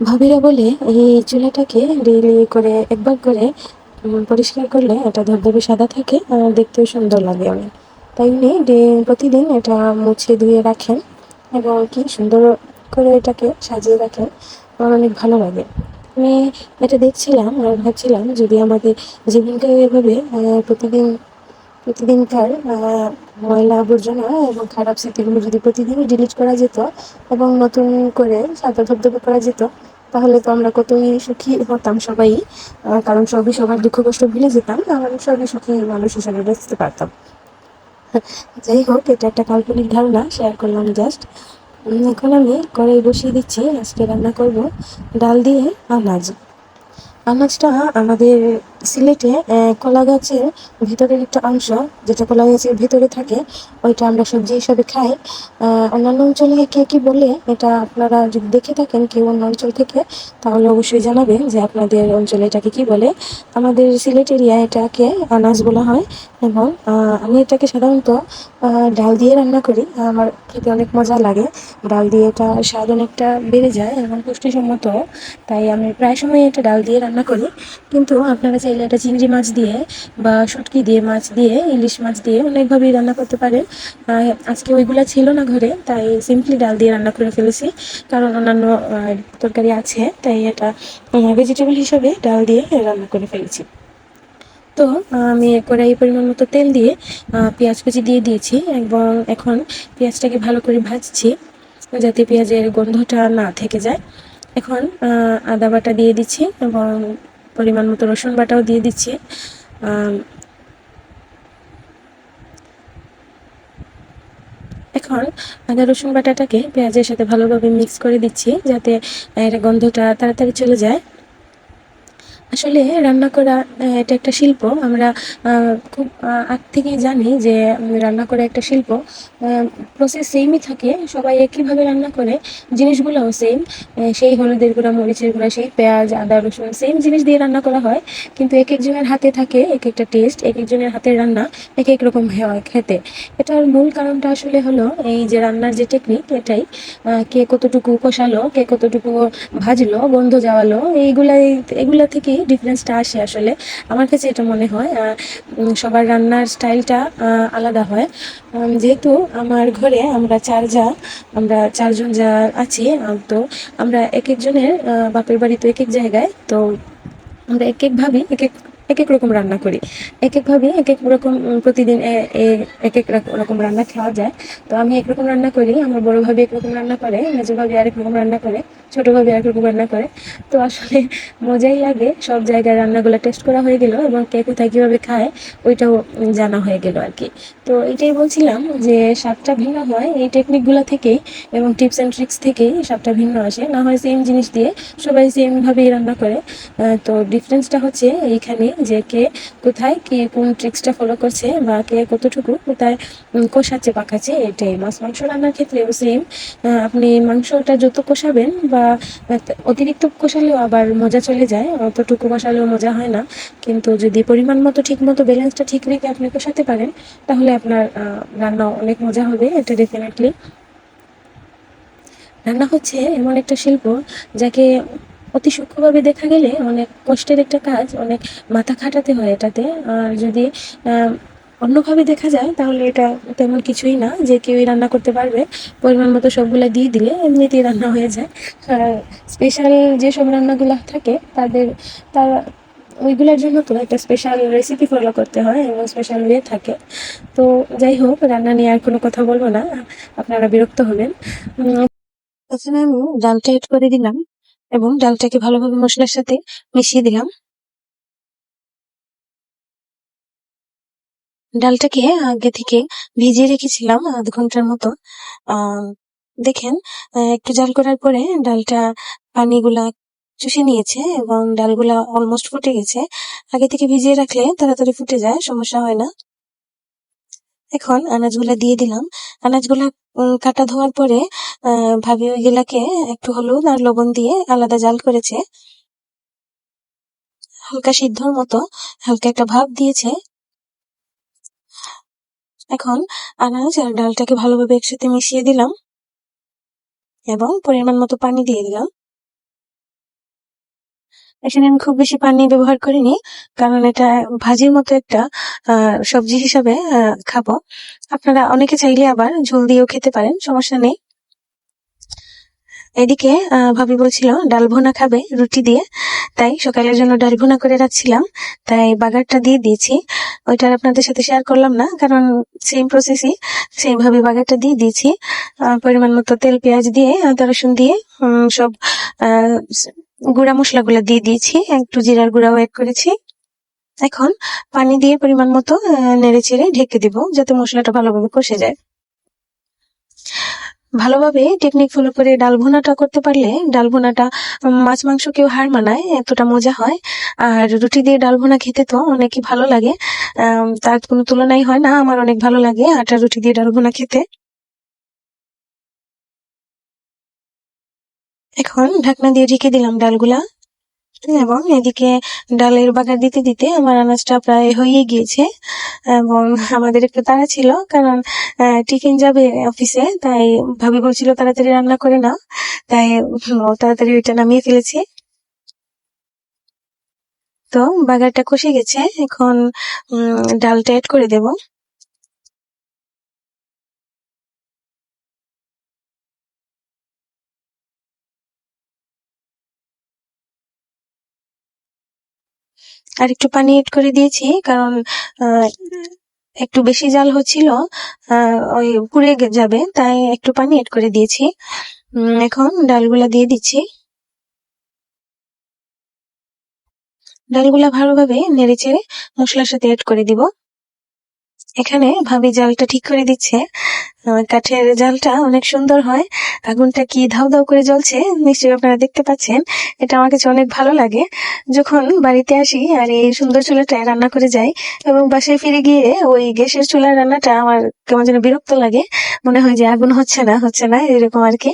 ভাবিরা বলে, এই চুলাটাকে ডেইলি করে একবার করে পরিষ্কার করলে এটা ধবধবে সাদা থাকে আর দেখতেও সুন্দর লাগে অনেক তাই উনি প্রতিদিন এটা মুছে ধুয়ে রাখেন এবং কি সুন্দর করে এটাকে সাজিয়ে রাখেন। আমার অনেক ভালো লাগে। আমি এটা দেখছিলাম আর ভাবছিলাম যদি আমাদের জীবনকে এভাবে প্রতিদিন প্রতিদিনকার ময়লা আবর্জনা এবং খারাপ স্মৃতিগুলো যদি প্রতিদিনই ডিলিট করা যেত এবং নতুন করে সাদা ধবধবে করা যেত, তাহলে তো আমরা কতই সুখী হতাম সবাই। কারণ সবই সবার দুঃখ কষ্ট ভুলে যেতাম আমরা সবই সুখী মানুষ হিসাবে বাঁচতে পারতাম। যাই হোক, এটা একটা কাল্পনিক ধারণা শেয়ার করলাম জাস্ট এখন আমি কড়াই বসিয়ে দিচ্ছি, আজকে রান্না করব ডাল দিয়ে আনাজ। আনাজটা আমাদের সিলেটে কলা গাছের ভিতরের একটা অংশ, যেটা কলা গাছের ভিতরে থাকে, ওইটা আমরা সবজি হিসাবে খাই। অন্যান্য অঞ্চলে কে কি বলে, এটা আপনারা যদি দেখে থাকেন কেউ অন্য অঞ্চল থেকে, তাহলে অবশ্যই জানাবেন যে আপনাদের অঞ্চলে এটাকে কি বলে। আমাদের সিলেট এরিয়া এটাকে আনাজ বলা হয়, এবং আমি এটাকে সাধারণত ডাল দিয়ে রান্না করি। আমার খেতে অনেক মজা লাগে। ডাল দিয়ে এটা স্বাদ অনেকটা বেড়ে যায় এবং পুষ্টিসম্মত, তাই আমি প্রায় সময় এটা ডাল দিয়ে রান্না করি। কিন্তু আপনারা চাইলে এটা চিংড়ি মাছ দিয়ে বা শুটকি দিয়ে মাছ দিয়ে, ইলিশ মাছ দিয়ে অনেকভাবেই রান্না করতে পারেন। আজকে ওইগুলো ছিল না ঘরে, তাই সিম্পলি ডাল দিয়ে রান্না করে ফেলেছি। কারণ অন্যান্য তরকারি আছে, তাই এটা ভেজিটেবল হিসাবে ডাল দিয়ে রান্না করে ফেলেছি। তো, আমি কড়াই পরিমাণ মতো তেল দিয়ে পেঁয়াজ কুচি দিয়ে দিয়েছি এবং এখন পেঁয়াজটাকে ভালো করে ভাজছি যাতে পেঁয়াজের গন্ধটা না থেকে যায়। এখন আদা বাটা দিয়ে দিচ্ছি এবং পরিমাণ মতো রসুন বাটাও দিয়ে দিচ্ছি। এখন আদা, রসুন বাটাটাকে পেঁয়াজের সাথে ভালোভাবে মিক্স করে দিচ্ছি যাতে এর গন্ধটা তাড়াতাড়ি চলে যায়। আসলে রান্না করা এটা একটা শিল্প। আমরা খুব আগ থেকেই জানি যে রান্না করা একটা শিল্প। প্রসেস সেমই থাকে। সবাই একইভাবে রান্না করে। জিনিসগুলোও সেম সেই হলুদের গুঁড়া, মরিচের গুঁড়া, সেই পেঁয়াজ, আদা, রসুন সেম জিনিস দিয়ে রান্না করা হয়। কিন্তু এক একজনের হাতে থাকে, এক একটা টেস্ট এক একজনের হাতের রান্না, এক এক রকম হয় খেতে। এটার মূল কারণটা আসলে হলো এই যে রান্নার যে টেকনিক এটাই কে কতটুকু কষালো, কে কতটুকু ভাজলো, গন্ধ যাওয়ালো, এইগুলাই, এগুলা থেকেই ডিফারেন্সটা আসে আসলে। আমার কাছে এটা মনে হয় সবার রান্নার স্টাইলটা আলাদা হয়। যেহেতু আমার ঘরে আমরা চার যা, আমরা চারজন যা আছি তো আমরা এক একজনের বাপের বাড়ি তো এক এক জায়গায়, তো আমরা এক একভাবে এক এক এক এক রকম রান্না করি। এক একভাবে এক এক রকম প্রতিদিন এক এক রক- রকম রান্না খাওয়া যায়। তো আমি একরকম রান্না করি, আমার বড় ভাবি একরকম রান্না করে, মেজো ভাবি আরেক রকম রান্না করে, ছোট ভাবি আরেক রকম রান্না করে। তো আসলে মজাই লাগে, সব জায়গায় রান্নাগুলো টেস্ট করা হয়ে গেল এবং কে কোথায় কীভাবে খায়, ওইটাও জানা হয়ে গেল আর কি তো এটাই বলছিলাম যে স্বাদটা ভিন্ন হয়, এই টেকনিকগুলো থেকেই এবং টিপস অ্যান্ড ট্রিক্স থেকেই স্বাদটা ভিন্ন আসে। না হয় সেম জিনিস দিয়ে সবাই সেমভাবেই রান্না করে। তো ডিফারেন্সটা হচ্ছে এইখানে যে কে কোথায় কে কোন ট্রিক্সটা ফলো করছে বা কে কতটুকু কোথায় কষাচ্ছে, পাকাচ্ছে, এটাই। মাছ, মাংস রান্নার ক্ষেত্রেও সেম আপনি মাংসটা যত কষাবেন বা অতিরিক্ত কষালেও আবার মজা চলে যায়, অতটুকু কষালেও মজা হয় না। কিন্তু যদি পরিমাণ মতো, ঠিক মতো ব্যালেন্সটা ঠিক রেখে আপনি কষাতে পারেন, তাহলে আপনার রান্না অনেক মজা হবে, এটা ডেফিনেটলি রান্না হচ্ছে এমন একটা শিল্প যাকে অতি সূক্ষ্মভাবে দেখা গেলে অনেক কষ্টের একটা কাজ, অনেক মাথা খাটাতে হয় এটাতে। আর যদি অন্যভাবে দেখা যায়, তাহলে এটা তেমন কিছুই না যে কেউই রান্না করতে পারবে। পরিমাণ মতো সবগুলো দিয়ে দিলে এমনিতেই রান্না হয়ে যায়। স্পেশাল যেসব রান্নাগুলো থাকে, তাদের, তার, ওইগুলোর জন্য তো একটা স্পেশাল রেসিপি ফলো করতে হয় এবং স্পেশাল ওয়ে থাকে। তো যাই হোক, রান্না নিয়ে আর কোনো কথা বলব না। আপনারা বিরক্ত হবেন। আমি ডালটা এড করে দিলাম। এবং ডালটাকে ভালোভাবে মশলার সাথে মিশিয়ে দিলাম। ডালটাকে আগে থেকে ভিজিয়ে রেখেছিলাম আধ ঘণ্টার মতো। দেখেন একটু জাল করার পরে ডালটা পানিগুলা চুষে নিয়েছে এবং ডালগুলা অলমোস্ট ফুটে গেছে। আগে থেকে ভিজিয়ে রাখলে তাড়াতাড়ি ফুটে যায়, সমস্যা হয় না। এখন আনাজগুলা দিয়ে দিলাম। আনাজগুলা কাটা ধোয়ার পরে ভাবি ওইগুলাকে একটু হলুদ আর লবণ দিয়ে আলাদা জাল করেছে। হালকা সিদ্ধর মতো হালকা একটা ভাব দিয়েছে। এখন আনাজ আর ডালটাকে ভালোভাবে একসাথে মিশিয়ে দিলাম এবং পরিমাণ মতো পানি দিয়ে দিলাম। এখানে আমি খুব বেশি পানি ব্যবহার করিনি, কারণ এটা ভাজির মতো একটা সবজি হিসাবে খাব। আপনারা অনেকে চাইলে আবার ঝোল দিয়েও খেতে পারেন, সমস্যা নেই। এদিকে ভাবি বলছিল, ডাল ভুনা খাবে, রুটি দিয়ে। তাই সকালের জন্য ডাল ভুনা করে রাখছিলাম। তাই বাগারটা দিয়ে দিয়েছি। ওইটা আর আপনাদের সাথে শেয়ার করলাম না, কারণ সেম প্রসেসই সেম ভাবে বাগারটা দিয়ে দিয়েছি। পরিমাণ মতো তেল, পেঁয়াজ দিয়ে আদা রসুন দিয়ে সব গুঁড়া মশলাগুলো দিয়ে দিয়েছি। একটু জিরার গুঁড়াও অ্যাড করেছি। এখন পানি দিয়ে পরিমাণ মতো নেড়ে চেড়ে ঢেকে দিব, যাতে মশলাটা ভালোভাবে কষে যায়। ভালোভাবে টেকনিক ফলো করে ডাল ভুনাটা করতে পারলে ডাল ভুনাটা মাছ মাংস কেউ হার মানায়, এতটা মজা হয়। আর রুটি দিয়ে ডাল ভুনা খেতে তো অনেকই ভালো লাগে। তার কোনো তুলনাই হয় না, আমার অনেক ভালো লাগে আটা, রুটি দিয়ে ডাল ভুনা খেতে। এখন ঢাকনা দিয়ে ঢেকে দিলাম ডালগুলা। এবং এদিকে ডালের বাগার দিতে দিতে আমার আনাজটা প্রায় হয়ে গিয়েছে। এবং আমাদের একটু তাড়া ছিল, কারণ টিফিন যাবে অফিসে, তাই ভাবি বলছিল তাড়াতাড়ি রান্না করে নাও। তাই তাড়াতাড়ি ওইটা নামিয়ে ফেলেছি। তো বাগারটা কষে গেছে, এখন ডালটা অ্যাড করে দেব। আর একটু পানি এড করে দিয়েছি, কারণ একটু বেশি জাল হচ্ছিল ওই পুড়ে যাবে, তাই একটু পানি এড করে দিয়েছি। এখন ডালগুলা দিয়ে দিচ্ছি। ডালগুলা ভালোভাবে নেড়ে চেড়ে মশলার সাথে এড করে দিব। এখানে ভাবি জালটা ঠিক করে দিচ্ছে। কাঠের জালটা অনেক সুন্দর হয়। আগুনটা কি ধাউ ধাউ করে জ্বলছে নিশ্চয়ই আপনারা দেখতে পাচ্ছেন। এটা আমার কাছে অনেক ভালো লাগে। যখন বাড়িতে আসি আর এই সুন্দর চুলাটায় রান্না করে যাই এবং বাসায় ফিরে গিয়ে ওই গ্যাসের চুলার রান্নাটা আমার কেমন যেন বিরক্ত লাগে। মনে হয় যে আগুন হচ্ছে না হচ্ছে না, এরকম আর কি।